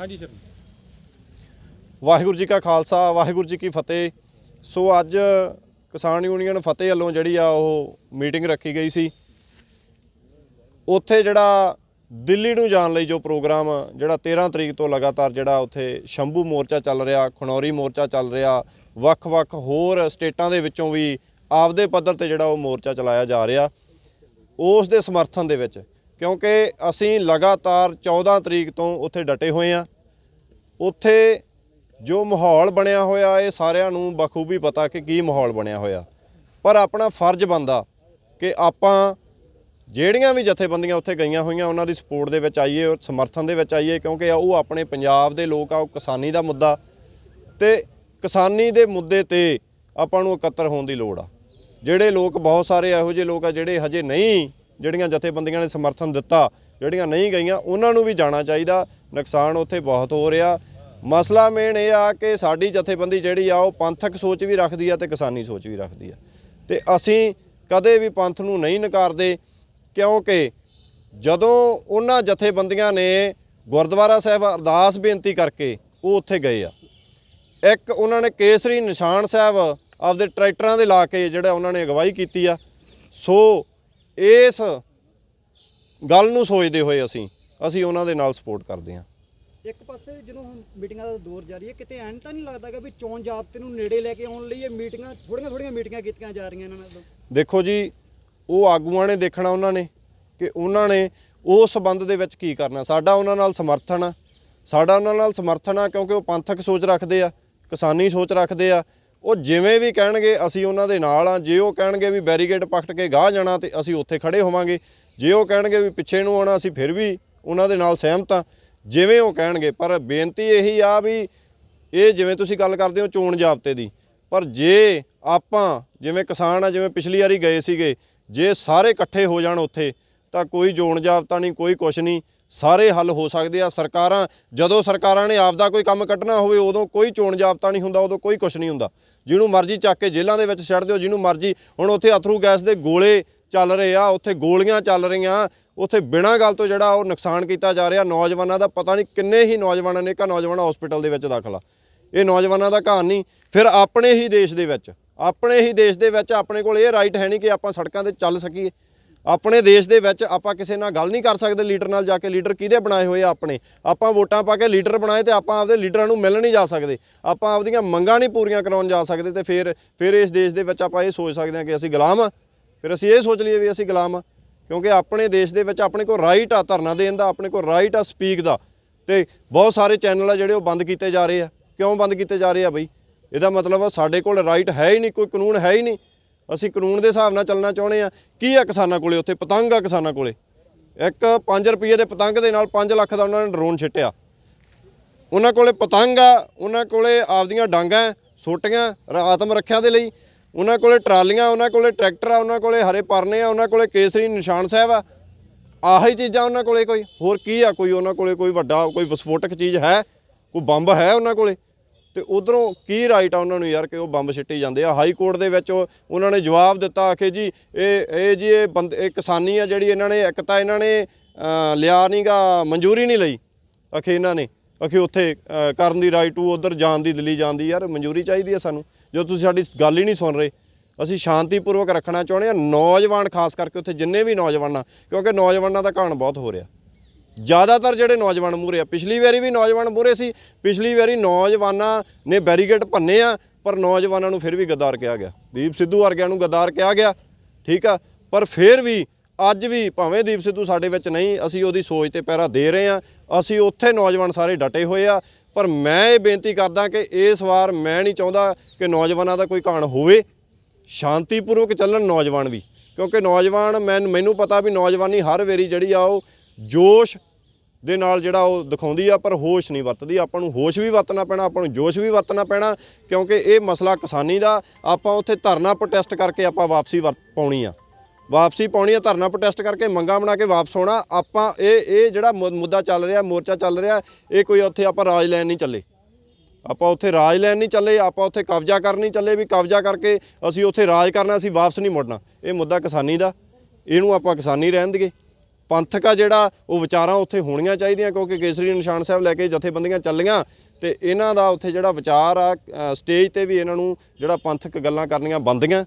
ਹਾਂਜੀ ਸਰ। ਵਾਹਿਗੁਰੂ ਜੀ ਕਾ ਖਾਲਸਾ, ਵਾਹਿਗੁਰੂ ਜੀ ਕੀ ਫਤਿਹ। ਸੋ ਅੱਜ ਕਿਸਾਨ ਯੂਨੀਅਨ ਫਤਿਹ ਵੱਲੋਂ ਜਿਹੜੀ ਆ ਉਹ ਮੀਟਿੰਗ ਰੱਖੀ ਗਈ ਸੀ। ਉੱਥੇ ਜਿਹੜਾ ਦਿੱਲੀ ਨੂੰ ਜਾਣ ਲਈ ਜੋ ਪ੍ਰੋਗਰਾਮ, ਜਿਹੜਾ 13 ਤਰੀਕ ਤੋਂ ਲਗਾਤਾਰ ਜਿਹੜਾ ਉੱਥੇ ਸ਼ੰਭੂ ਮੋਰਚਾ ਚੱਲ ਰਿਹਾ ਖਣੌਰੀ ਮੋਰਚਾ ਚੱਲ ਰਿਹਾ, ਵੱਖ-ਵੱਖ ਹੋਰ ਸਟੇਟਾਂ ਦੇ ਵਿੱਚੋਂ ਵੀ ਆਪਦੇ ਪੱਧਰ ਤੇ ਜਿਹੜਾ ਉਹ ਮੋਰਚਾ ਚਲਾਇਆ ਜਾ ਰਿਹਾ, ਉਸ ਦੇ ਸਮਰਥਨ ਦੇ ਵਿੱਚ ਕਿਉਂਕਿ ਅਸੀਂ ਲਗਾਤਾਰ 14 ਤਰੀਕ ਤੋਂ ਉੱਥੇ ਡਟੇ ਹੋਏ ਆ ਉੱਥੇ ਜੋ ਮਾਹੌਲ ਬਣਿਆ ਹੋਇਆ, ਇਹ ਸਾਰਿਆਂ ਨੂੰ ਬਖੂਬੀ ਪਤਾ ਕਿ ਕੀ ਮਾਹੌਲ ਬਣਿਆ ਹੋਇਆ। ਪਰ ਆਪਣਾ ਫਰਜ਼ ਬੰਦਾ ਕਿ ਆਪਾਂ ਜਿਹੜੀਆਂ ਵੀ ਜਥੇਬੰਦੀਆਂ ਉੱਥੇ ਗਈਆਂ ਹੋਈਆਂ, ਉਹਨਾਂ ਦੀ ਸਪੋਰਟ ਦੇ ਵਿੱਚ ਆਈਏ ਔਰ ਸਮਰਥਨ ਦੇ ਵਿੱਚ ਆਈਏ, ਕਿਉਂਕਿ ਉਹ ਆਪਣੇ ਪੰਜਾਬ ਦੇ ਲੋਕ ਆ, ਉਹ ਕਿਸਾਨੀ ਦਾ ਮੁੱਦਾ। ਤੇ ਕਿਸਾਨੀ ਦੇ ਮੁੱਦੇ ਤੇ ਆਪਾਂ ਨੂੰ ਇਕੱਤਰ ਹੋਣ ਦੀ ਲੋੜ ਆ। ਜਿਹੜੇ ਲੋਕ ਬਹੁਤ ਸਾਰੇ ਇਹੋ ਜਿਹੇ ਲੋਕ ਆ, ਜਿਹੜੇ ਹਜੇ ਨਹੀਂ ਜਿਹੜੀਆਂ ਜਥੇਬੰਦੀਆਂ ਨੇ ਸਮਰਥਨ ਦਿੱਤਾ, ਜਿਹੜੀਆਂ ਨਹੀਂ ਗਈਆਂ, ਉਹਨਾਂ ਨੂੰ ਵੀ ਜਾਣਾ ਚਾਹੀਦਾ। ਨੁਕਸਾਨ ਉੱਥੇ ਬਹੁਤ ਹੋ ਰਿਹਾ। ਮਸਲਾ ਮੇਨ ਇਹ ਆ ਕਿ ਸਾਡੀ ਜਥੇਬੰਦੀ ਜਿਹੜੀ ਆ, ਉਹ ਪੰਥਕ ਸੋਚ ਵੀ ਰੱਖਦੀ ਆ ਤੇ ਕਿਸਾਨੀ ਸੋਚ ਵੀ ਰੱਖਦੀ ਆ। ਤੇ ਅਸੀਂ ਕਦੇ ਵੀ ਪੰਥ ਨੂੰ ਨਹੀਂ ਨਕਾਰਦੇ, ਕਿਉਂਕਿ ਜਦੋਂ ਉਹਨਾਂ ਜਥੇਬੰਦੀਆਂ ਨੇ ਗੁਰਦੁਆਰਾ ਸਾਹਿਬ ਅਰਦਾਸ ਬੇਨਤੀ ਕਰਕੇ ਉਹ ਉੱਥੇ ਗਏ ਆ। ਇੱਕ ਉਹਨਾਂ ਨੇ ਕੇਸਰੀ ਨਿਸ਼ਾਨ ਸਾਹਿਬ ਆਪਦੇ ਟਰੈਕਟਰਾਂ ਦੇ ਲਾ ਕੇ ਜਿਹੜਾ ਉਹਨਾਂ ਨੇ ਅਗਵਾਈ ਕੀਤੀ ਆ। ਸੋ ਇਸ ਗੱਲ ਨੂੰ ਸੋਚਦੇ ਹੋਏ ਅਸੀਂ ਅਸੀਂ ਉਹਨਾਂ ਦੇ ਨਾਲ ਸਪੋਰਟ ਕਰਦੇ ਹਾਂ। ਇੱਕ ਪਾਸੇ ਜਦੋਂ ਹੁਣ ਮੀਟਿੰਗਾਂ ਦਾ ਦੌਰ ਜਾਰੀ ਹੈ ਕਿਤੇ ਐਂ ਤਾਂ ਨਹੀਂ ਲੱਗਦਾ ਕਿ ਵੀ ਚੋਣ ਜਾਬਤੇ ਨੂੰ ਨੇੜੇ ਲੈ ਕੇ ਆਉਣ ਲਈ ਇਹ ਮੀਟਿੰਗਾਂ ਥੋੜੀਆਂ ਥੋੜੀਆਂ ਮੀਟਿੰਗਾਂ ਕੀਤੀਆਂ ਜਾ ਰਹੀਆਂ ਇਹਨਾਂ ਨਾਲ? ਦੇਖੋ ਜੀ ਉਹ ਆਗੂਆਂ ਨੇ ਦੇਖਣਾ ਉਹਨਾਂ ਨੇ ਕਿ ਉਹਨਾਂ ਨੇ ਉਸ ਸਬੰਧ ਦੇ ਵਿੱਚ ਕੀ ਕਰਨਾ। ਸਾਡਾ ਉਹਨਾਂ ਨਾਲ ਸਮਰਥਨ ਆ। ਸਾਡਾ ਉਹਨਾਂ ਨਾਲ ਸਮਰਥਨ ਆ ਕਿਉਂਕਿ ਉਹ ਪੰਥਕ ਸੋਚ ਰੱਖਦੇ ਆ ਕਿਸਾਨੀ ਸੋਚ ਰੱਖਦੇ ਆ ਉਹ ਜਿਵੇਂ ਵੀ ਕਹਿਣਗੇ ਅਸੀਂ ਉਹਨਾਂ ਦੇ ਨਾਲ ਆ। ਜੇ ਉਹ ਕਹਿਣਗੇ ਵੀ ਬੈਰੀਕੇਡ ਪਕੜ ਕੇ ਗਾਹ ਜਾਣਾ ਤੇ ਅਸੀਂ ਉੱਥੇ ਖੜੇ ਹੋਵਾਂਗੇ। ਜੇ ਉਹ ਕਹਿਣਗੇ ਵੀ ਪਿੱਛੇ ਨੂੰ ਆਉਣਾ, ਅਸੀਂ ਫਿਰ ਵੀ ਉਹਨਾਂ ਦੇ ਨਾਲ ਸਹਿਮਤ ਆ। ਜਿਵੇਂ ਉਹ ਕਹਿਣਗੇ, ਪਰ ਬੇਨਤੀ ਇਹੀ ਆ ਵੀ ਇਹ ਜਿਵੇਂ ਤੁਸੀਂ ਗੱਲ ਕਰਦੇ ਹੋ ਚੋਣ ਜਾਬਤੇ ਦੀ। ਪਰ ਜੇ ਆਪਾਂ ਜਿਵੇਂ ਕਿਸਾਨ ਆ, ਜਿਵੇਂ ਪਿਛਲੀ ਵਾਰੀ ਗਏ ਸੀਗੇ, ਜੇ ਸਾਰੇ ਇਕੱਠੇ ਹੋ ਜਾਣ ਉੱਥੇ, ਤਾਂ ਕੋਈ ਚੋਣ ਜਾਬਤਾ ਨਹੀਂ, ਕੋਈ ਕੁਛ ਨਹੀਂ। ਸਾਰੇ ਹੱਲ ਹੋ ਸਕਦੇ ਆ। ਸਰਕਾਰਾਂ, ਜਦੋਂ ਸਰਕਾਰਾਂ ਨੇ ਆਪਦਾ ਕੋਈ ਕੰਮ ਕੱਢਣਾ ਹੋਵੇ, ਉਦੋਂ ਕੋਈ ਚੋਣ ਜਾਬਤਾ ਨਹੀਂ ਹੁੰਦਾ, ਉਦੋਂ ਕੋਈ ਕੁਛ ਨਹੀਂ ਹੁੰਦਾ। ਜਿਹਨੂੰ ਮਰਜ਼ੀ ਚੱਕ ਕੇ ਜੇਲ੍ਹਾਂ ਦੇ ਵਿੱਚ ਛੱਡ ਦਿਓ, ਜਿਹਨੂੰ ਮਰਜ਼ੀ, ਹੁਣ ਉੱਥੇ ਅਥਰੂ ਗੈਸ ਦੇ ਗੋਲੇ ਚੱਲ ਰਹੇ ਆ, ਉੱਥੇ ਗੋਲੀਆਂ ਚੱਲ ਰਹੀਆਂ, ਉੱਥੇ ਬਿਨਾਂ ਗੱਲ ਤੋਂ ਜਿਹੜਾ ਉਹ ਨੁਕਸਾਨ ਕੀਤਾ ਜਾ ਰਿਹਾ, ਨੌਜਵਾਨਾਂ ਦਾ ਪਤਾ ਨਹੀਂ ਕਿੰਨੇ ਹੀ ਨੌਜਵਾਨਾਂ ਨੇ ਕਾ ਨੌਜਵਾਨ ਹਸਪੀਟਲ ਦੇ ਵਿੱਚ ਦਾਖਲਾ ਇਹ ਨੌਜਵਾਨਾਂ ਦਾ ਘਾਣ ਨਹੀਂ। ਫਿਰ ਆਪਣੇ ਹੀ ਦੇਸ਼ ਦੇ ਵਿੱਚ, ਆਪਣੇ ਹੀ ਦੇਸ਼ ਦੇ ਵਿੱਚ ਆਪਣੇ ਕੋਲ ਇਹ ਰਾਈਟ ਹੈ ਨਹੀਂ ਕਿ ਆਪਾਂ ਸੜਕਾਂ ਤੇ ਚੱਲ ਸਕੀਏ। ਆਪਣੇ ਦੇਸ਼ ਦੇ ਵਿੱਚ ਆਪਾਂ ਕਿਸੇ ਨਾਲ ਗੱਲ ਨਹੀਂ ਕਰ ਸਕਦੇ ਲੀਡਰ ਨਾਲ ਜਾ ਕੇ ਲੀਡਰ ਕਿਹਦੇ ਬਣਾਏ ਹੋਏ ਆ ਆਪਣੇ? ਆਪਾਂ ਵੋਟਾਂ ਪਾ ਕੇ ਲੀਡਰ ਬਣਾਏ ਤੇ ਆਪਾਂ ਆਪਦੇ ਲੀਡਰਾਂ ਨੂੰ ਮਿਲਣ ਨਹੀਂ ਜਾ ਸਕਦੇ। ਆਪਾਂ ਆਪਦੀਆਂ ਮੰਗਾਂ ਨਹੀਂ ਪੂਰੀਆਂ ਕਰਾਉਣ ਜਾ ਸਕਦੇ ਤੇ ਫਿਰ ਫਿਰ ਇਸ ਦੇਸ਼ ਦੇ ਵਿੱਚ ਆਪਾਂ ਇਹ ਸੋਚ ਸਕਦੇ ਹਾਂ ਕਿ ਅਸੀਂ ਗੁਲਾਮ ਆ ਫਿਰ ਅਸੀਂ ਇਹ ਸੋਚ ਲਈਏ ਵੀ ਅਸੀਂ ਗੁਲਾਮ ਆ ਕਿਉਂਕਿ ਆਪਣੇ ਦੇਸ਼ ਦੇ ਵਿੱਚ ਆਪਣੇ ਕੋਲ ਰਾਈਟ ਆ ਧਰਨਾ ਦੇਣ ਦਾ, ਆਪਣੇ ਕੋਲ ਰਾਈਟ ਆ ਸਪੀਕ ਦਾ। ਤੇ ਬਹੁਤ ਸਾਰੇ ਚੈਨਲ ਆ ਜਿਹੜੇ ਉਹ ਬੰਦ ਕੀਤੇ ਜਾ ਰਹੇ ਆ। ਕਿਉਂ ਬੰਦ ਕੀਤੇ ਜਾ ਰਹੇ ਆ ਬਈ? ਇਹਦਾ ਮਤਲਬ ਸਾਡੇ ਕੋਲ ਰਾਈਟ ਹੈ ਹੀ ਨਹੀਂ, ਕੋਈ ਕਾਨੂੰਨ ਹੈ ਹੀ ਨਹੀਂ। ਅਸੀਂ ਕਾਨੂੰਨ ਦੇ ਹਿਸਾਬ ਨਾਲ ਚੱਲਣਾ ਚਾਹੁੰਦੇ ਆ ਕੀ ਆ ਕਿਸਾਨਾਂ ਕੋਲੇ ਉੱਥੇ? ਪਤੰਗ ਆ ਕਿਸਾਨਾਂ ਕੋਲੇ। ਇੱਕ 5 ਰੁਪਏ ਦੇ ਪਤੰਗ ਦੇ ਨਾਲ 5 ਲੱਖ ਦਾ ਉਹਨਾਂ ਨੇ ਡਰੋਨ ਛਿੱਟਿਆ। ਉਹਨਾਂ ਕੋਲੇ ਪਤੰਗ ਆ, ਉਹਨਾਂ ਕੋਲੇ ਆਪਦੀਆਂ ਡਾਂਗਾਂ, ਸੋਟੀਆਂ ਆਤਮ ਰੱਖਿਆ ਦੇ ਲਈ। ਉਹਨਾਂ ਕੋਲੇ ਟਰਾਲੀਆਂ, ਉਹਨਾਂ ਕੋਲੇ ਟਰੈਕਟਰ ਆ, ਉਹਨਾਂ ਕੋਲੇ ਹਰੇ ਪਰਨੇ ਆ, ਉਹਨਾਂ ਕੋਲੇ ਕੇਸਰੀ ਨਿਸ਼ਾਨ ਸਾਹਿਬ ਆ। ਆਹੀ ਚੀਜ਼ਾਂ ਉਹਨਾਂ ਕੋਲੇ ਕੋਈ? ਹੋਰ ਕੀ ਆ? ਕੋਈ ਉਹਨਾਂ ਕੋਲੇ ਕੋਈ ਵੱਡਾ, ਕੋਈ ਵਿਸਫੋਟਕ ਚੀਜ਼ ਹੈ? ਕੋਈ ਬੰਬ ਹੈ ਉਹਨਾਂ ਕੋਲੇ? ਤੇ ਉਧਰੋਂ ਕੀ ਰਾਈਟ ਆ ਉਹਨਾਂ ਨੂੰ ਯਾਰ ਕਿ ਉਹ ਬੰਬ ਸਿੱਟੀ ਜਾਂਦੇ ਆ। ਹਾਈ ਕੋਰਟ ਦੇ ਵਿੱਚ ਉਹਨਾਂ ਨੇ ਜਵਾਬ ਦਿੱਤਾ ਆਖੇ ਜੀ ਇਹ ਇਹ ਜੀ ਇਹ ਬੰਦ ਇਹ ਕਿਸਾਨੀ ਆ ਜਿਹੜੀ ਇਹਨਾਂ ਨੇ ਇੱਕ ਤਾਂ ਇਹਨਾਂ ਨੇ ਅਹ, ਲਿਆ ਨਹੀਂਗਾ ਮਨਜ਼ੂਰੀ ਨਹੀਂ ਲਈ ਅਖੇ ਇਹਨਾਂ ਨੇ। ਅਖੇ ਉੱਥੇ ਕਰਨ ਦੀ ਰਾਈਟ ਟੂ ਉਧਰ ਜਾਣ ਦੀ ਦਿੱਲੀ ਜਾਣ ਦੀ ਯਾਰ ਮਨਜ਼ੂਰੀ ਚਾਹੀਦੀ ਆ ਸਾਨੂੰ। ਜੋ ਤੁਸੀਂ ਸਾਡੀ ਗੱਲ ਹੀ ਨਹੀਂ ਸੁਣ ਰਹੇ ਅਸੀਂ ਸ਼ਾਂਤੀਪੂਰਵਕ ਰੱਖਣਾ ਚਾਹੁੰਦੇ ਆ। ਨੌਜਵਾਨ ਖਾਸ ਕਰਕੇ ਉੱਥੇ ਜਿੰਨੇ ਵੀ ਨੌਜਵਾਨ ਆ ਕਿਉਂਕਿ ਨੌਜਵਾਨਾਂ ਦਾ ਘਾਣ ਬਹੁਤ ਹੋ ਰਿਹਾ। ਜ਼ਿਆਦਾਤਰ ਜਿਹੜੇ ਨੌਜਵਾਨ ਮੂਰੇ ਆ, ਪਿਛਲੀ ਵਾਰੀ ਵੀ ਨੌਜਵਾਨ ਮੂਰੇ ਸੀ, ਪਿਛਲੀ ਵਾਰੀ ਨੌਜਵਾਨਾਂ ਨੇ ਬੈਰੀਕੇਡ ਭੰਨੇ ਆ, ਪਰ ਨੌਜਵਾਨਾਂ ਨੂੰ ਫਿਰ ਵੀ ਗੱਦਾਰ ਕਿਹਾ ਗਿਆ। ਦੀਪ ਸਿੱਧੂ ਵਰਗਿਆਂ ਨੂੰ ਗੱਦਾਰ ਕਿਹਾ ਗਿਆ, ਠੀਕ ਆ? ਪਰ ਫਿਰ ਵੀ ਅੱਜ ਵੀ ਭਾਵੇਂ ਦੀਪ ਸਿੱਧੂ ਸਾਡੇ ਵਿੱਚ ਨਹੀਂ, ਅਸੀਂ ਉਹਦੀ ਸੋਚ ਤੇ ਪਹਿਰਾ ਦੇ ਰਹੇ ਆ, ਅਸੀਂ ਉੱਥੇ ਨੌਜਵਾਨ ਸਾਰੇ ਡਟੇ ਹੋਏ ਆ, ਪਰ ਮੈਂ ਇਹ ਬੇਨਤੀ ਕਰਦਾ ਕਿ ਇਸ ਵਾਰ ਮੈਂ ਨਹੀਂ ਚਾਹੁੰਦਾ ਕਿ ਨੌਜਵਾਨਾਂ ਦਾ ਕੋਈ ਕਾਣ ਹੋਵੇ। ਸ਼ਾਂਤੀਪੂਰਵਕ ਚੱਲਣ ਨੌਜਵਾਨ ਵੀ, ਕਿਉਂਕਿ ਨੌਜਵਾਨ ਮੈਨੂੰ ਮੈਨੂੰ ਪਤਾ ਵੀ ਨੌਜਵਾਨੀ ਹਰ ਵੇਰੀ ਜਿਹੜੀ ਆ ਉਹ ਜੋਸ਼ ਦੇ ਨਾਲ ਜਿਹੜਾ ਉਹ ਦਿਖਾਉਂਦੀ ਆ, ਪਰ ਹੋਸ਼ ਨਹੀਂ ਵਰਤਦੀ। ਆਪਾਂ ਨੂੰ ਹੋਸ਼ ਵੀ ਵਰਤਣਾ ਪੈਣਾ, ਆਪਾਂ ਨੂੰ ਜੋਸ਼ ਵੀ ਵਰਤਣਾ ਪੈਣਾ, ਕਿਉਂਕਿ ਇਹ ਮਸਲਾ ਕਿਸਾਨੀ ਦਾ, ਆਪਾਂ ਉੱਥੇ ਧਰਨਾ ਪ੍ਰੋਟੈਸਟ ਕਰਕੇ ਆਪਾਂ ਵਾਪਸੀ ਵਰਤ ਪਾਉਣੀ ਆ। ਵਾਪਸੀ ਪਾਉਣੀ ਆ, ਧਰਨਾ ਪ੍ਰੋਟੈਸਟ ਕਰਕੇ ਮੰਗਾ ਬਣਾ ਕੇ ਵਾਪਸ ਆਉਣਾ, ਆਪਾਂ ਇਹ ਇਹ ਜਿਹੜਾ ਮੁ- ਮੁੱਦਾ ਚੱਲ ਰਿਹਾ, ਮੋਰਚਾ ਚੱਲ ਰਿਹਾ, ਇਹ ਕੋਈ ਉੱਥੇ ਆਪਾਂ ਰਾਜ ਲੈਣ ਨਹੀਂ ਚੱਲੇ। ਆਪਾਂ ਉੱਥੇ ਰਾਜ ਲੈਣ ਨਹੀਂ ਚੱਲੇ, ਆਪਾਂ ਉੱਥੇ ਕਬਜ਼ਾ ਕਰਨ ਨਹੀਂ ਚੱਲੇ, ਵੀ ਕਬਜ਼ਾ ਕਰਕੇ ਅਸੀਂ ਉੱਥੇ ਰਾਜ ਕਰਨਾ, ਅਸੀਂ ਵਾਪਸ ਨਹੀਂ ਮੁੜਨਾ। ਇਹ ਮੁੱਦਾ ਕਿਸਾਨੀ ਦਾ, ਇਹਨੂੰ ਆਪਾਂ ਕਿਸਾਨੀ ਰਹਿਣ ਦੇਈਏ। ਪੰਥਕ ਆ ਜਿਹੜਾ ਉਹ ਵਿਚਾਰਾਂ ਉੱਥੇ ਹੋਣੀਆਂ ਚਾਹੀਦੀਆਂ ਕਿਉਂਕਿ ਕੇਸਰੀ ਨਿਸ਼ਾਨ ਸਾਹਿਬ ਲੈ ਕੇ ਜਥੇਬੰਦੀਆਂ ਚੱਲੀਆਂ ਤੇ ਇਹਨਾਂ ਦਾ ਉੱਥੇ ਜਿਹੜਾ ਵਿਚਾਰ ਆ ਸਟੇਜ ਤੇ ਵੀ ਇਹਨਾਂ ਨੂੰ ਜਿਹੜਾ ਪੰਥਕ ਗੱਲਾਂ ਕਰਨੀਆਂ ਬੰਦੀਆਂ।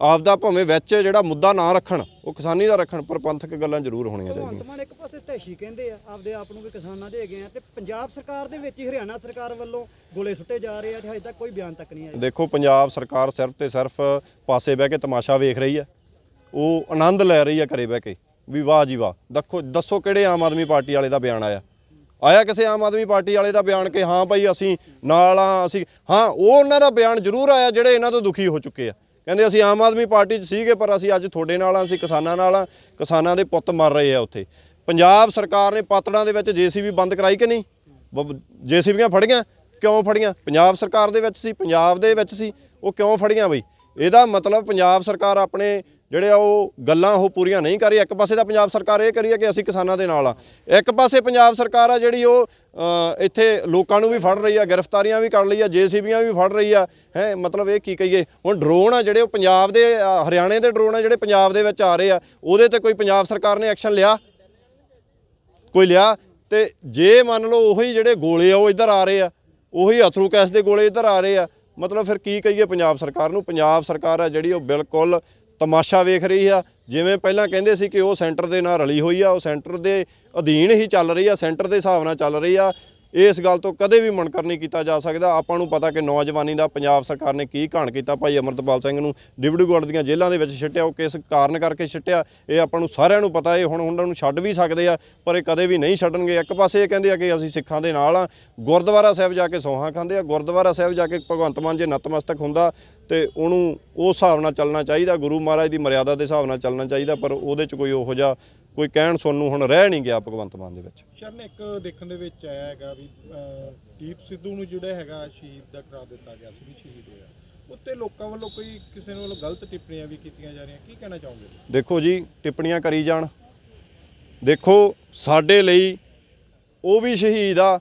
ਆਪਦਾ ਭਾਵੇਂ ਵਿੱਚ ਜਿਹੜਾ ਮੁੱਦਾ ਨਾ ਰੱਖਣ ਉਹ ਕਿਸਾਨੀ ਦਾ ਰੱਖਣ ਪਰ ਪੰਥਕ ਗੱਲਾਂ ਜ਼ਰੂਰ ਹੋਣੀਆਂ ਚਾਹੀਦੀਆਂ। ਮਾਨ ਇੱਕ ਪਾਸੇ ਤੈਸ਼ੀ ਕਹਿੰਦੇ ਆ ਆਪਦੇ ਆਪ ਨੂੰ ਵੀ ਕਿਸਾਨਾਂ ਦੇ ਹੈਗੇ ਆ ਤੇ ਪੰਜਾਬ ਸਰਕਾਰ ਦੇ ਵਿੱਚ ਹੀ ਹਰਿਆਣਾ ਸਰਕਾਰ ਵੱਲੋਂ ਗੋਲੇ ਸੁੱਟੇ ਜਾ ਰਹੇ ਆ ਤੇ ਹਜੇ ਤੱਕ ਕੋਈ ਬਿਆਨ ਤੱਕ ਨਹੀਂ ਆਇਆ। ਦੇਖੋ ਪੰਜਾਬ ਸਰਕਾਰ ਸਿਰਫ ਤੇ ਸਿਰਫ ਪਾਸੇ ਬਹਿ ਕੇ ਤਮਾਸ਼ਾ ਵੇਖ ਰਹੀ ਹੈ ਉਹ ਆਨੰਦ ਲੈ ਰਹੀ ਹੈ ਘਰੇ ਬਹਿ ਕੇ। ਵੀ ਵਾਹ ਜੀ ਵਾਹ। ਦੱਖੋ ਦੱਸੋ ਕਿਹੜੇ ਆਮ ਆਦਮੀ ਪਾਰਟੀ ਵਾਲੇ ਦਾ ਬਿਆਨ ਆਇਆ? ਆਇਆ ਕਿਸੇ ਆਮ ਆਦਮੀ ਪਾਰਟੀ ਵਾਲੇ ਦਾ ਬਿਆਨ ਕਿ ਹਾਂ ਭਾਈ ਅਸੀਂ ਨਾਲ ਆ ਅਸੀਂ ਹਾਂ, ਉਹ ਉਹਨਾਂ ਦਾ ਬਿਆਨ ਜ਼ਰੂਰ ਆਇਆ ਜਿਹੜੇ ਇਹਨਾਂ ਤੋਂ ਦੁਖੀ ਹੋ ਚੁੱਕੇ ਆ। ਕਹਿੰਦੇ ਅਸੀਂ ਆਮ ਆਦਮੀ ਪਾਰਟੀ 'ਚ ਸੀਗੇ, ਪਰ ਅਸੀਂ ਅੱਜ ਤੁਹਾਡੇ ਨਾਲ ਆ ਅਸੀਂ ਕਿਸਾਨਾਂ ਨਾਲ ਆ ਕਿਸਾਨਾਂ ਦੇ ਪੁੱਤ ਮਰ ਰਹੇ ਆ ਉੱਥੇ। ਪੰਜਾਬ ਸਰਕਾਰ ਨੇ ਪਾਤੜਾਂ ਦੇ ਵਿੱਚ ਜੀਸੀਬੀ ਬੰਦ ਕਰਾਈ ਕਿ ਨਹੀਂ? ਜੀਸੀਬੀਆਂ ਫੜੀਆਂ? ਕਿਉਂ ਫੜੀਆਂ? ਪੰਜਾਬ ਸਰਕਾਰ ਦੇ ਵਿੱਚ ਸੀ, ਪੰਜਾਬ ਦੇ ਵਿੱਚ ਸੀ, ਉਹ ਕਿਉਂ ਫੜੀਆਂ ਬਈ? ਇਹਦਾ ਮਤਲਬ ਪੰਜਾਬ ਸਰਕਾਰ ਆਪਣੇ ਜਿਹੜੇ ਆ ਉਹ ਗੱਲਾਂ ਉਹ ਪੂਰੀਆਂ ਨਹੀਂ ਕਰ ਰਹੀ। ਇੱਕ ਪਾਸੇ ਤਾਂ ਪੰਜਾਬ ਸਰਕਾਰ ਇਹ ਕਰੀ ਹੈ ਕਿ ਅਸੀਂ ਕਿਸਾਨਾਂ ਦੇ ਨਾਲ ਆ। ਇੱਕ ਪਾਸੇ ਪੰਜਾਬ ਸਰਕਾਰ ਆ ਜਿਹੜੀ ਉਹ ਇੱਥੇ ਲੋਕਾਂ ਨੂੰ ਵੀ ਫੜ ਰਹੀ ਆ, ਗ੍ਰਿਫਤਾਰੀਆਂ ਵੀ ਕਰ ਲਈ ਆ, ਜੇਸੀਬੀਆਂ ਵੀ ਫੜ ਰਹੀ ਆ। ਹੈ, ਮਤਲਬ ਇਹ ਕੀ ਕਹੀਏ? ਹੁਣ ਡਰੋਨ ਆ ਜਿਹੜੇ ਉਹ ਪੰਜਾਬ ਦੇ ਹਰਿਆਣੇ ਦੇ ਡਰੋਨ ਆ ਜਿਹੜੇ ਪੰਜਾਬ ਦੇ ਵਿੱਚ ਆ ਰਹੇ ਆ, ਉਹਦੇ ਤੇ ਕੋਈ ਪੰਜਾਬ ਸਰਕਾਰ ਨੇ ਐਕਸ਼ਨ ਲਿਆ? ਕੋਈ ਲਿਆ? ਤੇ ਜੇ ਮੰਨ ਲਓ ਉਹੀ ਜਿਹੜੇ ਗੋਲੇ ਆ, ਉਹ ਇੱਧਰ ਆ ਰਹੇ ਆ, ਉਹੀ ਅਥਰੂ ਕੈਸ ਦੇ ਗੋਲੇ ਇੱਧਰ ਆ ਰਹੇ ਆ, ਮਤਲਬ ਫਿਰ ਕੀ ਕਹੀਏ ਪੰਜਾਬ ਸਰਕਾਰ ਨੂੰ? ਪੰਜਾਬ ਸਰਕਾਰ ਆ ਜਿਹੜੀ ਉਹ ਬਿਲਕੁਲ ਤਮਾਸ਼ਾ ਵੇਖ ਰਹੀ ਆ। ਜਿਵੇਂ ਪਹਿਲਾਂ ਕਹਿੰਦੇ ਸੀ ਕਿ ਉਹ ਸੈਂਟਰ ਦੇ ਨਾਲ ਰਲੀ ਹੋਈ ਆ, ਉਹ ਸੈਂਟਰ ਦੇ ਅਧੀਨ ਹੀ ਚੱਲ ਰਹੀ ਆ, ਸੈਂਟਰ ਦੇ ਹਿਸਾਬ ਨਾਲ ਚੱਲ ਰਹੀ ਆ। ਇਸ ਗੱਲ ਤੋਂ ਕਦੇ ਵੀ ਮੁਨਕਰ ਨਹੀਂ ਕੀਤਾ ਜਾ ਸਕਦਾ। ਆਪਾਂ ਨੂੰ ਪਤਾ ਕਿ ਨੌਜਵਾਨੀ ਦਾ ਪੰਜਾਬ ਸਰਕਾਰ ਨੇ ਕੀ ਘਾਣ ਕੀਤਾ। ਭਾਈ ਅਮਰਤਪਾਲ ਸਿੰਘ ਨੂੰ ਡਿਬੜੂਗੜ੍ਹ ਦੀਆਂ ਜੇਲ੍ਹਾਂ ਦੇ ਵਿੱਚ ਛਿੱਟਿਆ, ਉਹ ਕਿਸ ਕਾਰਨ ਕਰਕੇ ਛਿੱਟਿਆ, ਇਹ ਆਪਾਂ ਨੂੰ ਸਾਰਿਆਂ ਨੂੰ ਪਤਾ ਇਹ ਹੁਣ ਉਹਨਾਂ ਨੂੰ ਛੱਡ ਵੀ ਸਕਦੇ ਆ, ਪਰ ਇਹ ਕਦੇ ਵੀ ਨਹੀਂ ਛੱਡਣਗੇ। ਇੱਕ ਪਾਸੇ ਇਹ ਕਹਿੰਦੇ ਆ ਕਿ ਅਸੀਂ ਸਿੱਖਾਂ ਦੇ ਨਾਲ ਆ। ਗੁਰਦੁਆਰਾ ਸਾਹਿਬ ਜਾ ਕੇ ਸੌਹਾਂ ਖਾਂਦੇ ਆ। ਗੁਰਦੁਆਰਾ ਸਾਹਿਬ ਜਾ ਕੇ ਭਗਵੰਤ ਮਾਨ ਜੇ ਨਤਮਸਤਕ ਹੁੰਦਾ, ਤੇ ਉਹਨੂੰ ਉਸ ਹਿਸਾਬ ਨਾਲ ਚੱਲਣਾ ਚਾਹੀਦਾ। ਗੁਰੂ ਮਹਾਰਾਜ ਦੀ ਮਰਿਆਦਾ ਦੇ ਹਿਸਾਬ ਨਾਲ ਚੱਲਣਾ ਚਾਹੀਦਾ, ਪਰ ਉਹਦੇ 'ਚ ਕੋਈ ਉਹੋ ਜਿਹਾ ਕੋਈ ਕਹਿਣ ਸੁਣਨ ਨੂੰ ਹੁਣ ਰਹਿ ਨਹੀਂ ਗਿਆ ਭਗਵੰਤ ਮਾਨ ਦੇ ਵਿੱਚ। ਸ਼ਰਨ ਇੱਕ ਦੇਖਣ ਦੇ ਵਿੱਚ ਆਇਆ ਹੈਗਾ ਵੀ ਦੀਪ ਸਿੱਧੂ ਨੂੰ ਜਿਹੜਾ ਹੈਗਾ ਸ਼ਹੀਦ ਦਾ ਕਰਾ ਦਿੱਤਾ ਗਿਆ ਸੀ ਵੀ ਸ਼ਹੀਦ ਹੋਇਆ। ਉੱਤੇ ਲੋਕਾਂ ਵੱਲੋਂ ਕੋਈ ਕਿਸੇ ਨੂੰ ਵੱਲੋਂ ਗਲਤ ਟਿੱਪਣੀਆਂ ਵੀ ਕੀਤੀਆਂ ਜਾ ਰਹੀਆਂ ਕੀ ਕਹਿਣਾ ਚਾਹੋਗੇ? ਦੇਖੋ ਜੀ ਟਿੱਪਣੀਆਂ ਕਰੀ ਜਾਣ। ਦੇਖੋ ਸਾਡੇ ਲਈ ਉਹ ਵੀ ਸ਼ਹੀਦ ਆ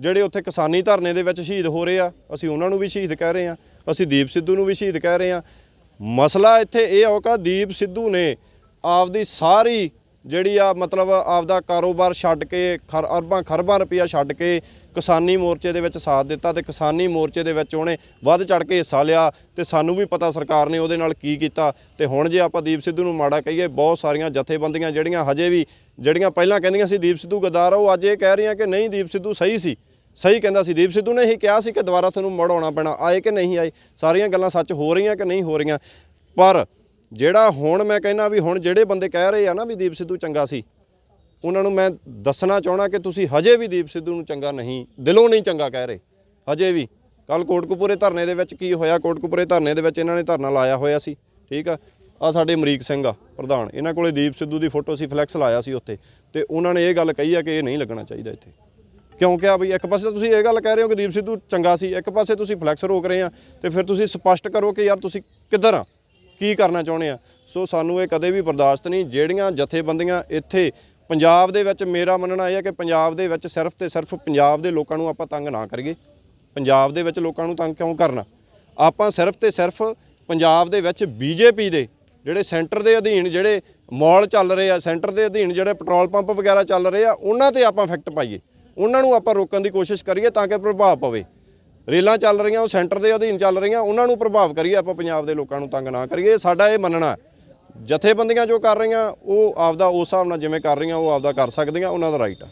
ਜਿਹੜੇ ਉੱਥੇ ਕਿਸਾਨੀ ਧਰਨੇ ਦੇ ਵਿੱਚ ਸ਼ਹੀਦ ਹੋ ਰਹੇ ਆ ਅਸੀਂ ਉਹਨਾਂ ਨੂੰ ਵੀ ਸ਼ਹੀਦ ਕਹਿ ਰਹੇ ਆ ਅਸੀਂ ਦੀਪ ਸਿੱਧੂ ਨੂੰ ਵੀ ਸ਼ਹੀਦ ਕਹਿ ਰਹੇ ਆ। ਮਸਲਾ ਇੱਥੇ ਇਹ ਆਉਗਾ ਦੀਪ ਸਿੱਧੂ ਨੇ ਆਪਦੀ ਸਾਰੀ ਜਿਹੜੀ ਆ ਮਤਲਬ ਆਪਦਾ ਕਾਰੋਬਾਰ ਛੱਡ ਕੇ ਖਰ, ਅਰਬਾਂ ਖਰਬਾਂ ਰੁਪਈਆ ਛੱਡ ਕੇ ਕਿਸਾਨੀ ਮੋਰਚੇ ਦੇ ਵਿੱਚ ਸਾਥ ਦਿੱਤਾ ਤੇ ਕਿਸਾਨੀ ਮੋਰਚੇ ਦੇ ਵਿੱਚ ਉਹਨੇ ਵੱਧ ਚੜ ਕੇ ਹਿੱਸਾ ਲਿਆ ਤੇ ਸਾਨੂੰ ਵੀ ਪਤਾ ਸਰਕਾਰ ਨੇ ਉਹਦੇ ਨਾਲ ਕੀ ਕੀਤਾ। ਤੇ ਹੁਣ ਜੇ ਆਪਾਂ ਦੀਪ ਸਿੱਧੂ ਨੂੰ ਮਾੜਾ ਕਹੀਏ, ਬਹੁਤ ਸਾਰੀਆਂ ਜਥੇਬੰਦੀਆਂ ਜਿਹੜੀਆਂ ਹਜੇ ਵੀ, ਜਿਹੜੀਆਂ ਪਹਿਲਾਂ ਕਹਿੰਦੀਆਂ ਸੀ ਦੀਪ ਸਿੱਧੂ ਗਦਾਰ ਆ, ਉਹ ਅੱਜ ਇਹ ਕਹਿ ਰਹੀਆਂ ਕਿ ਨਹੀਂ, ਦੀਪ ਸਿੱਧੂ ਸਹੀ ਸੀ। ਸਹੀ ਕਹਿੰਦਾ ਸੀ। ਦੀਪ ਸਿੱਧੂ ਨੇ ਇਹ ਕਿਹਾ ਸੀ ਕਿ ਦੁਬਾਰਾ ਤੁਹਾਨੂੰ ਮੁੜ ਆਉਣਾ ਪੈਣਾ। ਆਏ ਕਿ ਨਹੀਂ ਆਏ? ਸਾਰੀਆਂ ਗੱਲਾਂ ਸੱਚ ਹੋ ਰਹੀਆਂ ਕਿ ਨਹੀਂ ਹੋ ਰਹੀਆਂ? ਪਰ ਜਿਹੜਾ ਹੁਣ ਮੈਂ ਕਹਿੰਦਾ ਵੀ ਹੁਣ ਜਿਹੜੇ ਬੰਦੇ ਕਹਿ ਰਹੇ ਆ ਨਾ ਵੀ ਦੀਪ ਸਿੱਧੂ ਚੰਗਾ ਸੀ, ਉਹਨਾਂ ਨੂੰ ਮੈਂ ਦੱਸਣਾ ਚਾਹਣਾ ਕਿ ਤੁਸੀਂ ਹਜੇ ਵੀ ਦੀਪ ਸਿੱਧੂ ਨੂੰ ਚੰਗਾ ਨਹੀਂ, ਦਿਲੋਂ ਨਹੀਂ ਚੰਗਾ ਕਹਿ ਰਹੇ, ਹਜੇ ਵੀ। ਕੱਲ ਕੋਟਕਪੂਰੇ ਧਰਨੇ ਦੇ ਵਿੱਚ ਕੀ ਹੋਇਆ? ਕੋਟਕਪੂਰੇ ਧਰਨੇ ਦੇ ਵਿੱਚ ਇਹਨਾਂ ਨੇ ਧਰਨਾ ਲਾਇਆ ਹੋਇਆ ਸੀ, ਠੀਕ ਆ? ਆ ਸਾਡੇ ਅਮਰੀਕ ਸਿੰਘ ਆ, ਪ੍ਰਧਾਨ। ਇਹਨਾਂ ਕੋਲੇ ਦੀਪ ਸਿੱਧੂ ਦੀ ਫੋਟੋ ਸੀ, ਫਲੈਕਸ ਲਾਇਆ ਸੀ ਉੱਥੇ। ਤੇ ਉਹਨਾਂ ਨੇ ਇਹ ਗੱਲ ਕਹੀ ਆ ਕਿ ਇਹ ਨਹੀਂ ਲੱਗਣਾ ਚਾਹੀਦਾ ਇੱਥੇ। ਕਿਉਂ ਕਿਹਾ ਵੀ ਇੱਕ ਪਾਸੇ ਤੁਸੀਂ ਇਹ ਗੱਲ ਕਹਿ ਰਹੇ ਹੋ ਕਿ ਦੀਪ ਸਿੱਧੂ ਚੰਗਾ ਸੀ, ਇੱਕ ਪਾਸੇ ਤੁਸੀਂ ਫਲੈਕਸ ਰੋਕ ਰਹੇ ਆ, ਤੇ ਫਿਰ ਤੁਸੀਂ ਸਪਸ਼ਟ ਕਰੋ ਕਿ ਯਾਰ ਤੁਸੀਂ ਕਿੱਧਰ ਆ? ਕੀ ਕਰਨਾ ਚਾਹੁੰਦੇ ਆ? ਸੋ ਸਾਨੂੰ ਇਹ ਕਦੇ ਵੀ ਬਰਦਾਸ਼ਤ ਨਹੀਂ। ਜਿਹੜੀਆਂ ਜਥੇਬੰਦੀਆਂ ਇੱਥੇ ਪੰਜਾਬ ਦੇ ਵਿੱਚ ਮੇਰਾ ਮੰਨਣਾ ਇਹ ਹੈ ਕਿ ਪੰਜਾਬ ਦੇ ਵਿੱਚ ਸਿਰਫ ਤੇ ਸਿਰਫ ਪੰਜਾਬ ਦੇ ਲੋਕਾਂ ਨੂੰ ਆਪਾਂ ਤੰਗ ਨਾ ਕਰੀਏ। ਪੰਜਾਬ ਦੇ ਵਿੱਚ ਲੋਕਾਂ ਨੂੰ ਤੰਗ ਕਿਉਂ ਕਰਨਾ? ਆਪਾਂ ਸਿਰਫ ਤੇ ਸਿਰਫ ਪੰਜਾਬ ਦੇ ਵਿੱਚ ਬੀਜੇਪੀ ਦੇ ਜਿਹੜੇ ਸੈਂਟਰ ਦੇ ਅਧੀਨ ਜਿਹੜੇ ਮਾਲ ਚੱਲ ਰਹੇ ਆ, ਸੈਂਟਰ ਦੇ ਅਧੀਨ ਜਿਹੜੇ ਪੈਟਰੋਲ ਪੰਪ ਵਗੈਰਾ ਚੱਲ ਰਹੇ ਆ, ਉਹਨਾਂ ਤੇ ਆਪਾਂ ਇਫੈਕਟ ਪਾਈਏ। ਉਹਨਾਂ ਨੂੰ ਆਪਾਂ ਰੋਕਣ ਦੀ ਕੋਸ਼ਿਸ਼ ਕਰੀਏ ਤਾਂ ਕਿ ਪ੍ਰਭਾਵ ਪਵੇ। ਰੇਲਾਂ ਚੱਲ ਰਹੀਆਂ, ਉਹ ਸੈਂਟਰ ਦੇ ਅਧੀਨ ਚੱਲ ਰਹੀਆਂ, ਉਹਨਾਂ ਨੂੰ ਪ੍ਰਭਾਵ ਕਰੀਏ ਆਪਾਂ ਪੰਜਾਬ ਦੇ ਲੋਕਾਂ ਨੂੰ ਤੰਗ ਨਾ ਕਰੀਏ, ਸਾਡਾ ਇਹ ਮੰਨਣਾ ਜਥੇਬੰਦੀਆਂ ਜੋ ਕਰ ਰਹੀਆਂ, ਉਹ ਆਪਦਾ ਉਸ ਹਿਸਾਬ ਨਾਲ ਜਿਵੇਂ ਕਰ ਰਹੀਆਂ, ਉਹ ਆਪਦਾ ਕਰ ਸਕਦੀਆਂ, ਉਹਨਾਂ ਦਾ ਰਾਈਟ ਆ।